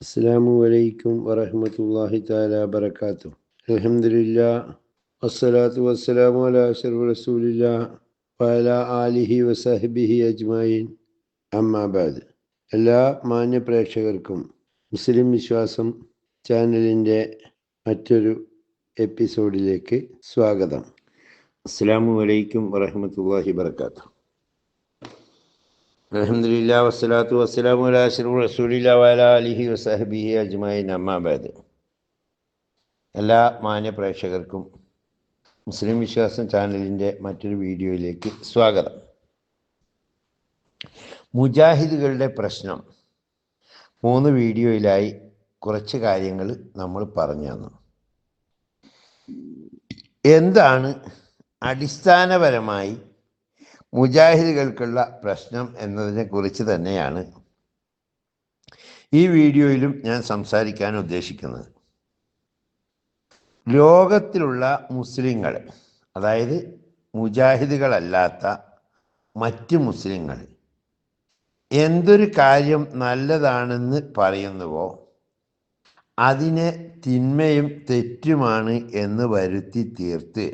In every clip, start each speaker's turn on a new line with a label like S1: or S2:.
S1: അസ്സാമു അലൈക്കും വറഹമത്തല്ലാഹി താല വബർക്കാത്തു അലഹമില്ല വസ്സലാത്തു വസ്സലാമു അല റസൂലില്ല വല ആലിഹി വസഹബിഹി അജ്മായിൻ അമ്മാബാദ് എല്ലാ മാന്യ പ്രേക്ഷകർക്കും മുസ്ലിം വിശ്വാസം ചാനലിന്റെ മറ്റൊരു എപ്പിസോഡിലേക്ക് സ്വാഗതം. അസ്സാമു അലൈക്കും വറഹമത്തല്ലാഹി വബർക്കാത്തു അലഹമില്ല വസ്സലാത്തു വസ്സലാമു അലാ അഷ്റഫി റസൂലില്ല അലിഹി വസഹബിഹി അജ്മായി അമ്മാബാദ് എല്ലാ മാന്യ പ്രേക്ഷകർക്കും മുസ്ലിം വിശ്വാസം ചാനലിന്റെ മറ്റൊരു വീഡിയോയിലേക്ക് സ്വാഗതം. മുജാഹിദുകളുടെ പ്രശ്നം. മൂന്ന് വീഡിയോയിലായി കുറച്ച് കാര്യങ്ങൾ നമ്മൾ പറഞ്ഞു തന്നു. എന്താണ് അടിസ്ഥാനപരമായി മുജാഹിദുകൾക്കുള്ള പ്രശ്നം എന്നതിനെ കുറിച്ച് തന്നെയാണ് ഈ വീഡിയോയിലും ഞാൻ സംസാരിക്കാൻ ഉദ്ദേശിക്കുന്നത്. ലോകത്തിലുള്ള മുസ്ലിങ്ങൾ അതായത് മുജാഹിദുകളല്ലാത്ത മറ്റ് മുസ്ലിങ്ങൾ എന്തൊരു കാര്യം നല്ലതാണെന്ന് പറയുന്നുവോ അതിനെ തിന്മയും തെറ്റുമാണ് എന്ന് വരുത്തി തീർത്ത്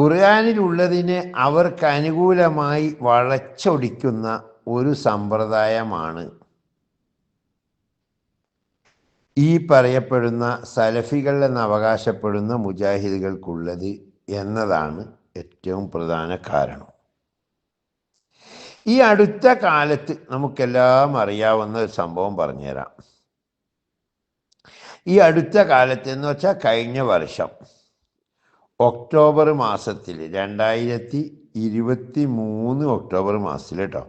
S1: ഖുർആാനിലുള്ളതിനെ അവർക്ക് അനുകൂലമായി വളച്ചൊടിക്കുന്ന ഒരു സമ്പ്രദായമാണ് ഈ പറയപ്പെടുന്ന സലഫികൾ എന്ന് അവകാശപ്പെടുന്ന മുജാഹിദുകൾക്കുള്ളത് എന്നതാണ് ഏറ്റവും പ്രധാന കാരണം. ഈ അടുത്ത കാലത്ത് നമുക്കെല്ലാം അറിയാവുന്ന ഒരു സംഭവം പറഞ്ഞുതരാം. ഈ അടുത്ത കാലത്ത് എന്ന് വെച്ചാൽ കഴിഞ്ഞ വർഷം ഒക്ടോബർ മാസത്തിൽ രണ്ടായിരത്തി ഇരുപത്തി മൂന്ന് ഒക്ടോബർ മാസത്തിൽ കേട്ടോ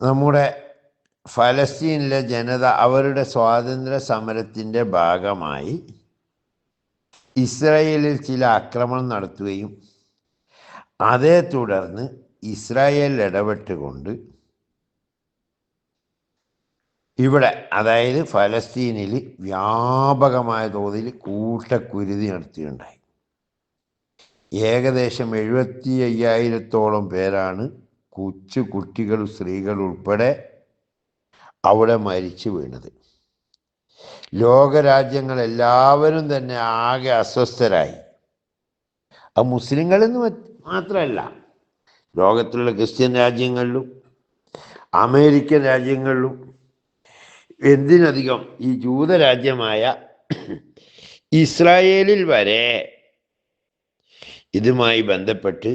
S1: നമ്മുടെ ഫലസ്തീനിലെ ജനത അവരുടെ സ്വാതന്ത്ര്യ സമരത്തിന്റെ ഭാഗമായി ഇസ്രായേലിൽ ചില ആക്രമണം നടത്തുകയും അതേ തുടർന്ന് ഇസ്രായേൽ ഇടപെട്ടുകൊണ്ട് ഇവിടെ അതായത് ഫലസ്തീനിൽ വ്യാപകമായ തോതിൽ കൂട്ടക്കുരുതി നടത്തിയുണ്ടായി ഏകദേശം എഴുപത്തി അയ്യായിരത്തോളം പേരാണ് കൊച്ചു കുട്ടികൾ സ്ത്രീകൾ ഉൾപ്പെടെ അവിടെ മരിച്ചു വീണത്. ലോകരാജ്യങ്ങൾ എല്ലാവരും തന്നെ ആകെ അസ്വസ്ഥരായി. ആ മുസ്ലിങ്ങളെന്ന് മാത്രമല്ല ലോകത്തിലുള്ള ക്രിസ്ത്യൻ രാജ്യങ്ങളിലും അമേരിക്കൻ രാജ്യങ്ങളിലും എന്തിനധികം ഈ ജൂതരാജ്യമായ ഇസ്രായേലിൽ വരെ ഇതുമായി ബന്ധപ്പെട്ട്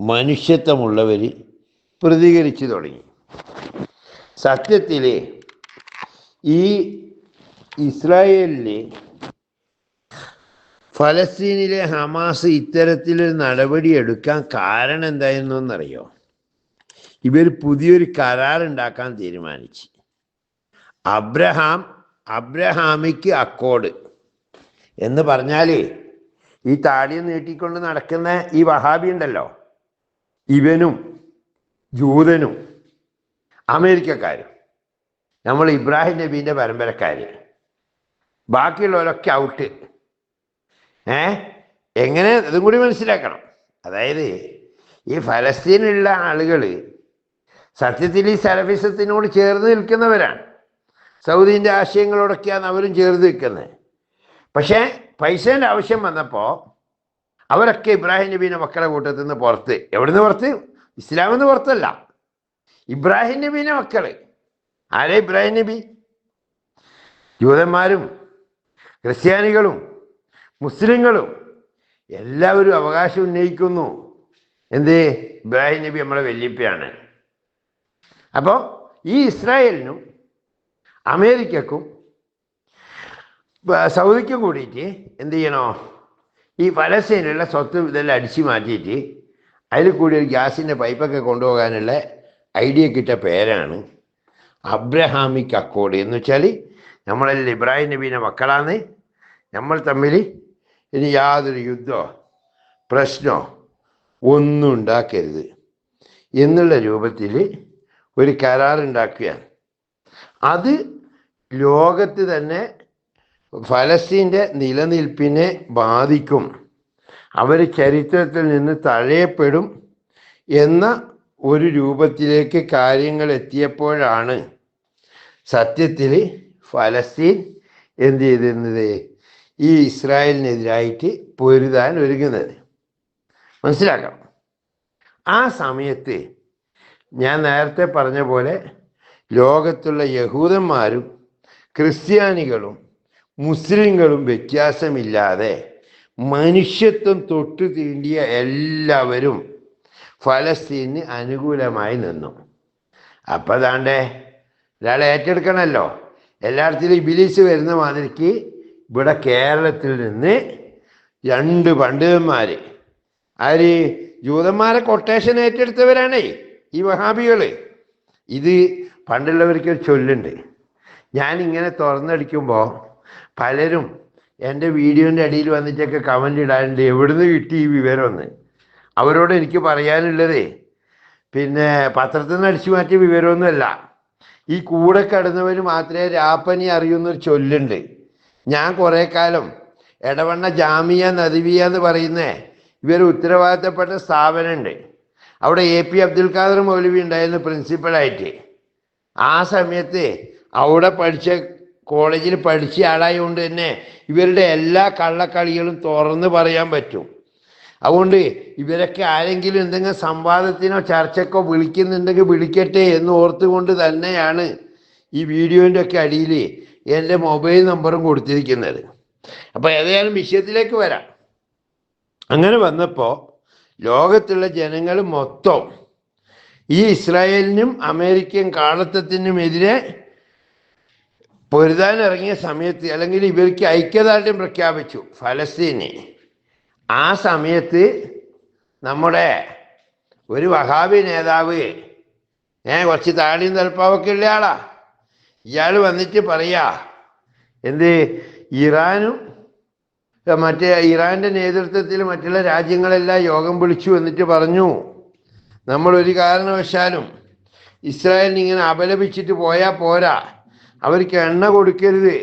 S1: മനുഷ്യത്വമുള്ളവർ പ്രതികരിച്ചു തുടങ്ങി. സത്യത്തിൽ ഈ ഇസ്രായേലിലെ ഫലസ്തീനിലെ ഹമാസ് ഇത്തരത്തിലൊരു നടപടി എടുക്കാൻ കാരണം എന്തായിരുന്നു എന്നറിയോ ഇവർ പുതിയൊരു കരാറുണ്ടാക്കാൻ തീരുമാനിച്ചു. അബ്രഹാം അബ്രഹാമിക്ക് അക്കോഡ് എന്ന് പറഞ്ഞാൽ ഈ താടി നീട്ടിക്കൊണ്ട് നടക്കുന്ന ഈ വഹാബി ഉണ്ടല്ലോ. ഇവനും ജൂതനും അമേരിക്കക്കാരും. നമ്മൾ ഇബ്രാഹിം നബീന്റെ പരമ്പരക്കാർ ബാക്കിയുള്ളവരൊക്കെ ഔട്ട് ഏ? എങ്ങനെ? ഇതും കൂടി മനസ്സിലാക്കണം. അതായത് ഈ ഫലസ്തീനിലുള്ള ആളുകൾ സത്യത്തിൽ ഈ സലഫിസത്തിനോട് ചേർന്ന് നിൽക്കുന്നവരാണ്. സൗദീന്റെ ആശയങ്ങളോടൊക്കെയാണ് അവരും ചേർത്ത് നിൽക്കുന്നത്. പക്ഷേ പൈസേന്റെ ആവശ്യം വന്നപ്പോൾ അവരൊക്കെ ഇബ്രാഹിം നബീന്റെ മക്കളെ കൂട്ടത്തിൽ നിന്ന് പുറത്ത്. എവിടുന്ന് പുറത്ത്? ഇസ്ലാമെന്ന് പുറത്തല്ല. ഇബ്രാഹിം നബീന്റെ മക്കൾ ആരെ ഇബ്രാഹിം നബി? ജൂതന്മാരും ക്രിസ്ത്യാനികളും മുസ്ലിങ്ങളും എല്ലാവരും അവകാശം ഉന്നയിക്കുന്നു. എന്ത്? ഇബ്രാഹിം നബി നമ്മളെ വെല്ലിപ്പയാണ് അപ്പോൾ ഈ ഇസ്രായേലിനും അമേരിക്കക്കും സൗദിക്കും കൂടിയിട്ട് എന്ത് ചെയ്യണോ? ഈ പലസ്തീനുള്ള സ്വത്ത് ഇതെല്ലാം അടിച്ചു മാറ്റിയിട്ട് അതിൽ കൂടി ഒരു ഗ്യാസിന്റെ പൈപ്പൊക്കെ കൊണ്ടുപോകാനുള്ള ഐഡിയ കിട്ടിയ പേരാണ് അബ്രഹാമിക് അക്കോഡ്. എന്ന് വെച്ചാൽ നമ്മളെല്ലാം ഇബ്രാഹിം നബീന്റെ മക്കളാണ്. നമ്മൾ തമ്മിൽ ഇനി യാതൊരു യുദ്ധമോ പ്രശ്നമോ ഒന്നും ഉണ്ടാക്കരുത്. എന്നുള്ള രൂപത്തിൽ ഒരു കരാറുണ്ടാക്കുകയാണ്. അത് ലോകത്ത് തന്നെ ഫലസ്തീന്റെ നിലനിൽപ്പിനെ ബാധിക്കും. അവർ ചരിത്രത്തിൽ നിന്ന് തഴയപ്പെടും എന്ന ഒരു രൂപത്തിലേക്ക് കാര്യങ്ങൾ എത്തിയപ്പോഴാണ് സത്യത്തിൽ ഫലസ്തീൻ എന്ത് ചെയ്തിരുന്നത്? ഈ ഇസ്രായേലിനെതിരായിട്ട് പൊരുതാൻ ഒരുങ്ങുന്നത്. മനസ്സിലാക്കണം ആ സമയത്ത് ഞാൻ നേരത്തെ പറഞ്ഞ പോലെ ലോകത്തുള്ള യഹൂദന്മാരും ക്രിസ്ത്യാനികളും മുസ്ലിങ്ങളും വ്യത്യാസമില്ലാതെ മനുഷ്യത്വം തൊട്ടു തീണ്ടിയ എല്ലാവരും ഫലസ്തീന് അനുകൂലമായി നിന്നു. അപ്പം അതാണ്ടേ ഒരാളെ ഏറ്റെടുക്കണമല്ലോ എല്ലായിടത്തിലും ഇബിലീസ് വരുന്ന മാതിരിക്ക് ഇവിടെ കേരളത്തിൽ നിന്ന് രണ്ട് പണ്ഡിതന്മാർ ആര്? ജൂതന്മാരെ കൊട്ടേഷൻ ഏറ്റെടുത്തവരാണേ ഈ വഹാബികൾ ഇത് പണ്ടുള്ളവർക്ക് ഒരു ചൊല്ലുണ്ട്. ഞാൻ ഇങ്ങനെ തുറന്നടിക്കുമ്പോൾ പലരും എന്റെ വീഡിയോന്റെ അടിയിൽ വന്നിട്ടൊക്കെ കമന്റ് ഇടാനുണ്ട് എവിടുന്ന് കിട്ടി ഈ വിവരമെന്ന്? അവരോട് എനിക്ക് പറയാനുള്ളത് പിന്നെ പത്രത്തിൽ നിന്ന് അടിച്ചു മാറ്റിയ വിവരമൊന്നുമല്ല. ഈ കൂടെ കടന്നവർ മാത്രമേ രാപ്പനി അറിയുന്നൊരു ചൊല്ലുണ്ട്. ഞാൻ കുറേ കാലം എടവണ്ണ ജാമിയ നദിവിയ എന്ന് പറയുന്ന ഇവർ ഉത്തരവാദിത്തപ്പെട്ട സ്ഥാപനമുണ്ട്. അവിടെ എ പി അബ്ദുൽ ഖാദർ മൗലവി ഉണ്ടായിരുന്നു പ്രിൻസിപ്പളായിട്ട് ആ സമയത്ത് അവിടെ പഠിച്ച കോളേജിൽ പഠിച്ച ആളായതുകൊണ്ട് തന്നെ ഇവരുടെ എല്ലാ കള്ളക്കളികളും തുറന്ന് പറയാൻ പറ്റും. അതുകൊണ്ട് ഇവരൊക്കെ ആരെങ്കിലും എന്തെങ്കിലും സംവാദത്തിനോ ചർച്ചക്കോ വിളിക്കുന്നുണ്ടെങ്കിൽ വിളിക്കട്ടെ എന്ന് ഓർത്തുകൊണ്ട് തന്നെയാണ് ഈ വീഡിയോന്റെ ഒക്കെ അടിയിൽ എന്റെ മൊബൈൽ നമ്പറും കൊടുത്തിരിക്കുന്നത്. അപ്പോൾ ഏതായാലും വിഷയത്തിലേക്ക് വരാം. അങ്ങനെ വന്നപ്പോൾ ലോകത്തുള്ള ജനങ്ങൾ മൊത്തം ഈ ഇസ്രായേലിനും അമേരിക്കൻ കാളത്വത്തിനുമെതിരെ പൊരുതാൻ ഇറങ്ങിയ സമയത്ത് അല്ലെങ്കിൽ ഇവർക്ക് ഐക്യദാർഢ്യം പ്രഖ്യാപിച്ചു ഫലസ്തീനെ. ആ സമയത്ത് നമ്മുടെ ഒരു വഹാബി നേതാവ് ഏ കുറച്ച് താടിയും തലപ്പാവൊക്കെ ഉള്ള ആളാ. ഇയാൾ വന്നിട്ട് പറയാ എന്ത് ഇറാനും മറ്റേ ഇറാന്റെ നേതൃത്വത്തിൽ മറ്റുള്ള രാജ്യങ്ങളെല്ലാം യോഗം വിളിച്ചു എന്നിട്ട് പറഞ്ഞു. നമ്മൾ ഒരു കാരണവശാലും ഇസ്രായേലിന് ഇങ്ങനെ അപലപിച്ചിട്ട് പോയാൽ പോരാ. അവർക്ക് എണ്ണ കൊടുക്കരുത്.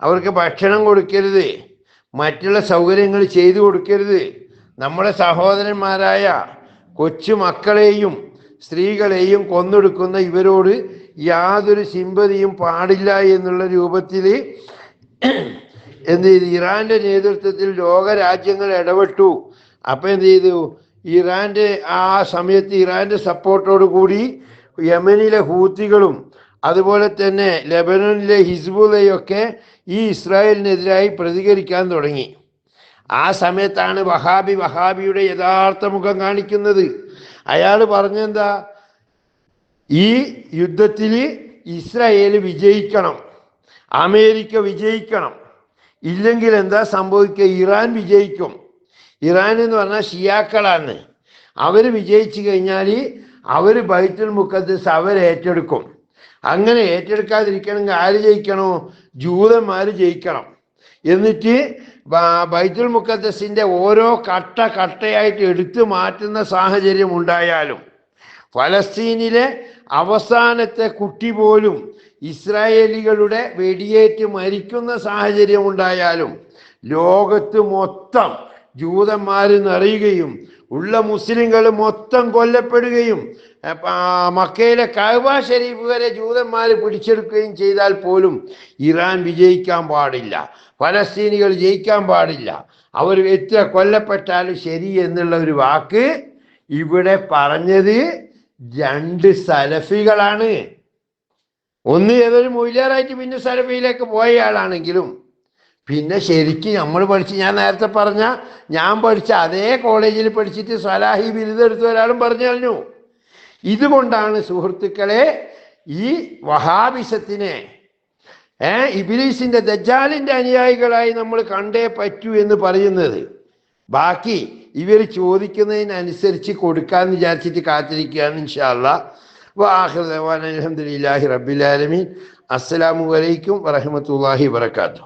S1: അവർക്ക് ഭക്ഷണം കൊടുക്കരുത്. മറ്റുള്ള സൗകര്യങ്ങൾ ചെയ്തു കൊടുക്കരുത്. നമ്മുടെ സഹോദരന്മാരായ കൊച്ചു മക്കളെയും സ്ത്രീകളെയും കൊന്നൊടുക്കുന്ന ഇവരോട് യാതൊരു സിമ്പതിയും പാടില്ല എന്നുള്ള രൂപത്തിൽ എന്ത് ചെയ്തു? ഇറാന്റെ നേതൃത്വത്തിൽ ലോകരാജ്യങ്ങൾ ഇടപെട്ടു. അപ്പം എന്ത് ചെയ്തു? ഇറാന്റെ ആ സമയത്ത് ഇറാന്റെ സപ്പോർട്ടോട് കൂടി യമനിലെ ഹൂത്തികളും അതുപോലെ തന്നെ ലെബനനിലെ ഹിസ്ബുലയൊക്കെ ഈ ഇസ്രായേലിനെതിരായി പ്രതികരിക്കാൻ തുടങ്ങി. ആ സമയത്താണ് വഹാബി വഹാബിയുടെ യഥാർത്ഥ മുഖം കാണിക്കുന്നത്. അയാൾ പറഞ്ഞെന്താ? ഈ യുദ്ധത്തിൽ ഇസ്രായേൽ വിജയിക്കണം അമേരിക്ക വിജയിക്കണം. ഇല്ലെങ്കിൽ എന്താ സംഭവിക്കുക? ഇറാൻ വിജയിക്കും. ഇറാൻ എന്ന് പറഞ്ഞാൽ ഷിയാക്കളാണ്. അവർ വിജയിച്ചു കഴിഞ്ഞാൽ അവർ ബൈത്തുൽ മുക്കദ്സ് അവർ ഏറ്റെടുക്കും. അങ്ങനെ ഏറ്റെടുക്കാതിരിക്കണമെങ്കിൽ ആര് ജയിക്കണോ? ജൂതന്മാർ ജയിക്കണം. എന്നിട്ട് ബൈത്തുൽ മുക്കദ്സിന്റെ ഓരോ കട്ട കട്ടയായിട്ട് എടുത്തു മാറ്റുന്ന സാഹചര്യം ഉണ്ടായാലും ഫലസ്തീനിലെ അവസാനത്തെ കുട്ടി പോലും ഇസ്രായേലികളുടെ വെടിയേറ്റ് മരിക്കുന്ന സാഹചര്യം ഉണ്ടായാലും ലോകത്ത് മൊത്തം ജൂതന്മാർ നിറയുകയും ഉള്ള മുസ്ലിങ്ങൾ മൊത്തം കൊല്ലപ്പെടുകയും മക്കയിലെ കഅബ ഷരീഫ് വരെ ജൂതന്മാർ പിടിച്ചെടുക്കുകയും ചെയ്താൽ പോലും ഇറാൻ വിജയിക്കാൻ പാടില്ല ഫലസ്തീനികൾ ജയിക്കാൻ പാടില്ല. അവർ എത്ര കൊല്ലപ്പെട്ടാലും ശരി എന്നുള്ള ഒരു വാക്ക് ഇവിടെ പറഞ്ഞത് രണ്ട് സലഫികളാണ്. ഒന്ന് ഏതൊരു മൊയ്ലാറായിട്ട് പിന്നെ സലഫിയിലേക്ക് പോയ ആളാണെങ്കിലും പിന്നെ ശരിക്കും നമ്മൾ പഠിച്ച് ഞാൻ നേരത്തെ പറഞ്ഞ ഞാൻ പഠിച്ച അതേ കോളേജിൽ പഠിച്ചിട്ട് സലാഹി ബിരുദെടുത്ത ഒരാളും പറഞ്ഞു കഴിഞ്ഞു ഇതുകൊണ്ടാണ് സുഹൃത്തുക്കളെ ഈ വഹാബിസത്തിനെ ഏ ഇബിലീസിന്റെ ദജാലിന്റെ അനുയായികളായി നമ്മൾ കണ്ടേ പറ്റൂ എന്ന് പറയുന്നത്. ബാക്കി ഇവർ ചോദിക്കുന്നതിനനുസരിച്ച് കൊടുക്കാന്ന് വിചാരിച്ചിട്ട് കാത്തിരിക്കുകയാണ് ഇൻഷാല്ല വാഹൃദാൻ അലഹദില്ലാഹി റബ്ബിലാലമീൻ അസ്സലാമു അലൈക്കും വറഹമത്തല്ലാഹി വബർക്കാത്തു